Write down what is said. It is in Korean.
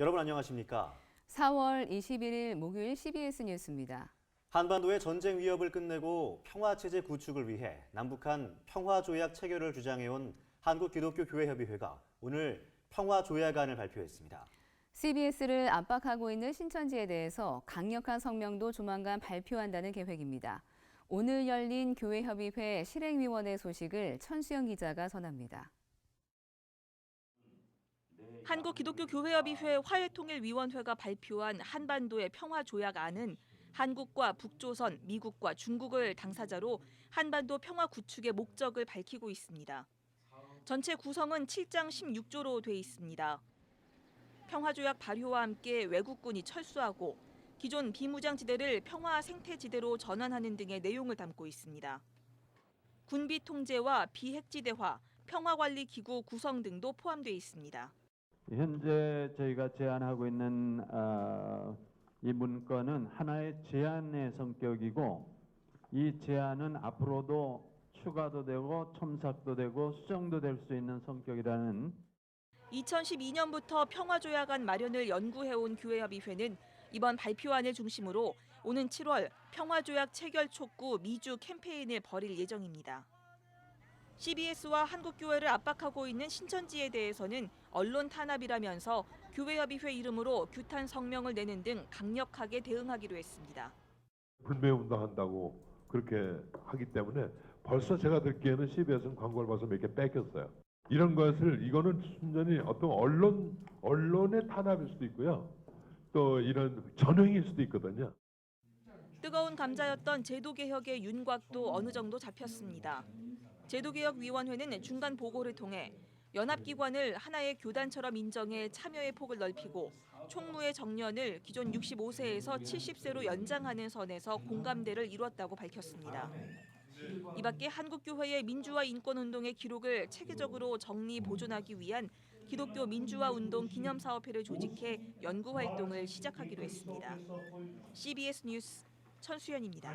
여러분 안녕하십니까? 4월 21일 목요일 CBS 뉴스입니다. 한반도의 전쟁 위협을 끝내고 평화 체제 구축을 위해 남북한 평화 조약 체결을 주장해온 한국 기독교 교회 협의회가 오늘 평화 조약안을 발표했습니다. CBS를 압박하고 있는 신천지에 대해서 강력한 성명도 조만간 발표한다는 계획입니다. 오늘 열린 교회협의회 실행위원회 소식을 천수영 기자가 전합니다. 한국 기독교 교회협의회 화해통일위원회가 발표한 한반도의 평화 조약안은 한국과 북조선, 미국과 중국을 당사자로 한반도 평화 구축의 목적을 밝히고 있습니다. 전체 구성은 7장 16조로 돼 있습니다. 평화조약 발효와 함께 외국군이 철수하고 기존 비무장지대를 평화 생태지대로 전환하는 등의 내용을 담고 있습니다. 군비 통제와 비핵지대화, 평화관리기구 구성 등도 포함되어 있습니다. 현재 저희가 제안하고 있는 어, 이 문건은 하나의 제안의 성격이고 이 제안은 앞으로도 추가도 되고 첨삭도 되고 수정도 될 수 있는 성격이라는 2012년부터 평화조약안 마련을 연구해온 교회협의회는 이번 발표안을 중심으로 오는 7월 평화조약 체결 촉구 미주 캠페인을 벌일 예정입니다. CBS와 한국교회를 압박하고 있는 신천지에 대해서는 언론 탄압이라면서 교회협의회 이름으로 규탄 성명을 내는 등 강력하게 대응하기로 했습니다. 불매운동한다고 그렇게 하기 때문에 벌써 제가 듣기에는 CBS는 광고를 봐서 몇 개 뺏겼어요. 이런 것을 이거는 순전히 어떤 언론 언론의 탄압일 수도 있고요. 또 이런 전횡일 수도 있거든요. 뜨거운 감자였던 제도 개혁의 윤곽도 어느 정도 잡혔습니다. 제도개혁위원회는 중간 보고를 통해 연합기관을 하나의 교단처럼 인정해 참여의 폭을 넓히고 총무의 정년을 기존 65세에서 70세로 연장하는 선에서 공감대를 이뤘다고 밝혔습니다. 이 밖에 한국교회의 민주화 인권운동의 기록을 체계적으로 정리 보존하기 위한 기독교 민주화 운동 기념사업회를 조직해 연구 활동을 시작하기로 했습니다. CBS 뉴스 천수연입니다.